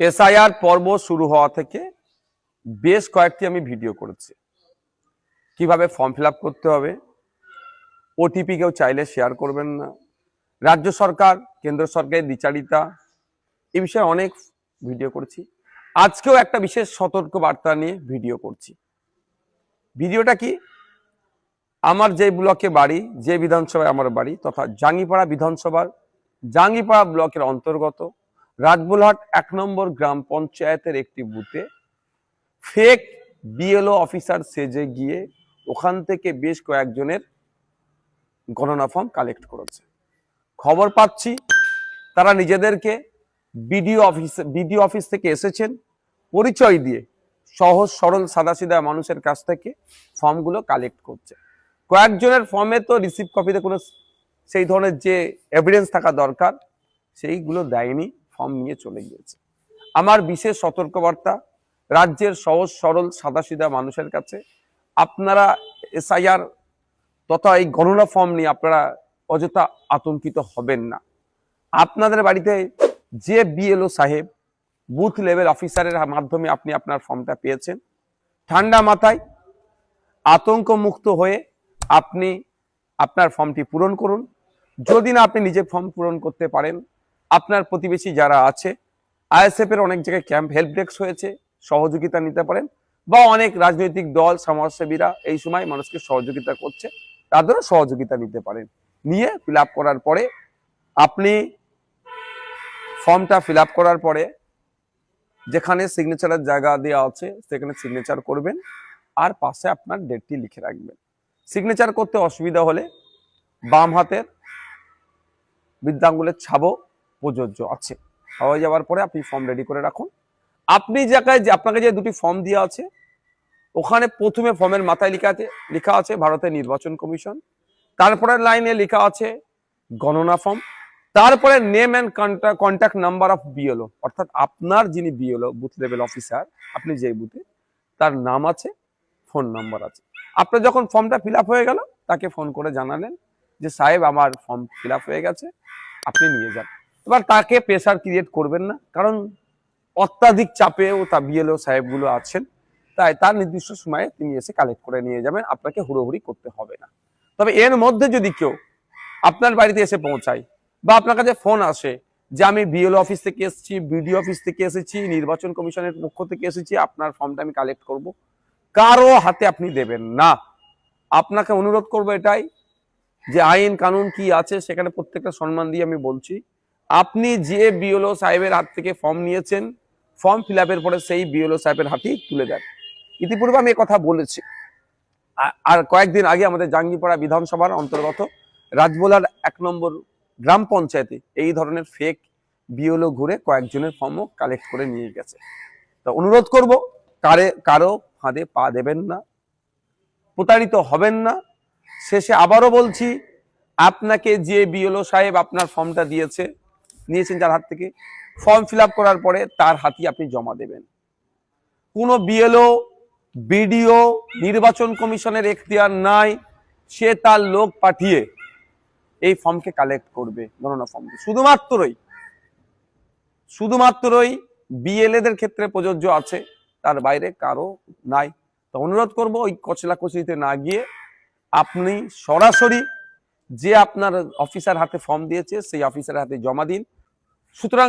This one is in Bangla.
এসআইআর পর্ব শুরু হওয়া থেকে বেশ কয়েকটি আমি ভিডিও করেছি। কীভাবে ফর্ম ফিল করতে হবে ওটিপি কেউ চাইলে শেয়ার করবেন না, রাজ্য সরকার, কেন্দ্র সরকারের দ্বিচারিতা এ বিষয়ে অনেক ভিডিও করেছি। আজকেও একটা বিশেষ সতর্ক বার্তা নিয়ে ভিডিও করছি। ভিডিওটা কি? আমার যে ব্লকে বাড়ি, যে বিধানসভায় আমার বাড়ি, তথা জাঙ্গিপাড়া বিধানসভার জাঙ্গিপাড়া ব্লকের অন্তর্গত রাজবুলহাট এক নম্বর গ্রাম পঞ্চায়েতের একটি বুথে ফেক বিএলও অফিসার সেজে গিয়ে ওখান থেকে বেশ কয়েকজনের গণনা ফর্ম কালেক্ট করেছে। খবর পাচ্ছি, তারা নিজেদেরকে বিডিও অফিস বিডিও অফিস থেকে এসেছেন। পরিচয় দিয়ে সহজ, সরল, সাদাসিধা মানুষের কাছ থেকে ফর্মগুলো কালেক্ট করছে। কয়েকজনের ফর্মে তো রিসিভ কপিতে কোনো, সেই ধরনের যে এভিডেন্স থাকা দরকার, সেইগুলো দেয়নি। ফর্ম নিয়ে চলে গিয়েছে। আমার বিশেষ সতর্কবার্তা, রাজ্যের সহজ সরল সাদাসিধা মানুষের কাছে, আপনারা এসআইআর তথা এই গণনা ফর্ম নিয়ে আপনারা অযথা আতঙ্কিত হবেন না। আপনাদের বাড়িতে যে বিএলও সাহেব, বুথ লেভেল অফিসারের মাধ্যমে আপনি আপনার ফর্মটা পেয়েছেন, ঠান্ডা মাথায় আতঙ্ক মুক্ত হয়ে আপনি আপনার ফর্মটি পূরণ করুন। যদি না আপনি নিজে ফর্ম পূরণ করতে পারেন আপনার প্রতিবেশী যারা আছে, আইএসএফ এর অনেক জায়গায় ক্যাম্প হেল্প ডেস্ক হয়েছে, সহযোগিতা নিতে পারেন বা অনেক রাজনৈতিক দল, সমাজসেবীরা এই সময় মানুষকে সহযোগিতা করছে, তাদেরও সহযোগিতা নিতে পারেন। নিয়ে ফিল করার পরে আপনি ফর্মটা ফিল করার পরে যেখানে সিগনেচারের জায়গা দেওয়া আছে, সেখানে সিগনেচার করবেন আর পাশে আপনার ডেটটি লিখে রাখবেন। সিগনেচার করতে অসুবিধা হলে বাম হাতের বৃদ্ধাঙ্গুলের ছাবও প্রযোজ্য আছে। হয়ে যাওয়ার পরে আপনি ফর্ম রেডি করে রাখুন। আপনি জায়গায় যে, আপনাকে যে দুটি ফর্ম দেওয়া আছে, ওখানে প্রথমে ফর্মের মাথায় লেখা আছে লেখা আছে ভারতের নির্বাচন কমিশন। তারপরে লাইনে লেখা আছে গণনা ফর্ম তারপরে name and contact number of BLO অর্থাৎ আপনার যিনি বিএলও বুথ লেভেল অফিসার আপনি যেই বুথে তার নাম আছে ফোন নাম্বার আছে। আপনার যখন ফর্মটা ফিল হয়ে গেল, তাকে ফোন করে জানালেন যে, সাহেব, আমার ফর্ম ফিল হয়ে গেছে, আপনি নিয়ে যান। এবার তাকে প্রেশার ক্রিয়েট করবেন না? কারণ অত্যাধিক চাপেও তা বিএলও সাহেবগুলো আছেন, তাই তার নির্দিষ্ট সময়ে তিনি এসে কালেক্ট করে নিয়ে যাবেন, আপনাকে হুড়োহুড়ি করতে হবে না। তবে এর মধ্যে যদি কেউ আপনার বাড়িতে এসে পৌঁছায় বা আপনার কাছে ফোন আসে যে আমি বিএলও অফিস থেকে এসেছি বিডিও অফিস থেকে এসেছি, নির্বাচন কমিশনের পক্ষ থেকে এসেছি, আপনার ফর্মটা আমি কালেক্ট করব, কারও হাতে আপনি দেবেন না। আপনাকে অনুরোধ করব এটাই যে আইন কানুন কি আছে সেখানে প্রত্যেকটা সম্মান দিয়ে আমি বলছি। আপনি যে বিএলও সাহেবের হাত থেকে ফর্ম নিয়েছেন ফর্ম ফিল পরে সেই বিএলও সাহেবের হাতেই তুলে দেন। ইতিপূর্বে আমি কথা বলেছি। আর কয়েকদিন আগে আমাদের জাঙ্গিপাড়া বিধানসভার অন্তর্গত রাজবোলার এক নম্বর গ্রাম পঞ্চায়েতে এই ধরনের ফেক বিএলও ঘুরে কয়েকজনের ফর্মও কালেক্ট করে নিয়ে গেছে। তো অনুরোধ করব, কারে, কারও ফাঁদে পা দেবেন না, প্রতারিত হবেন না। শেষে আবারও বলছি, আপনাকে যে বিএলও সাহেব আপনার ফর্মটা দিয়েছে নিয়েছেন যার হাত থেকে ফর্ম ফিল করার পরে তার হাতই আপনি জমা দেবেন। কোনো বিএলও বিডিও নির্বাচন কমিশনের এখতিয়ার নাই, সে তার লোক পাঠিয়ে এই ফর্মকে কালেক্ট করবে গণনা ফর্মকে শুধুমাত্রই শুধুমাত্রই বিএলএদের ক্ষেত্রে প্রযোজ্য আছে, তার বাইরে কারও নাই। তো অনুরোধ করব, ওই কচলা কচলিতে না গিয়ে আপনি সরাসরি যে আপনার অফিসার হাতে ফর্ম দিয়েছে সেই অফিসার হাতে জমা দিন। সুতরাং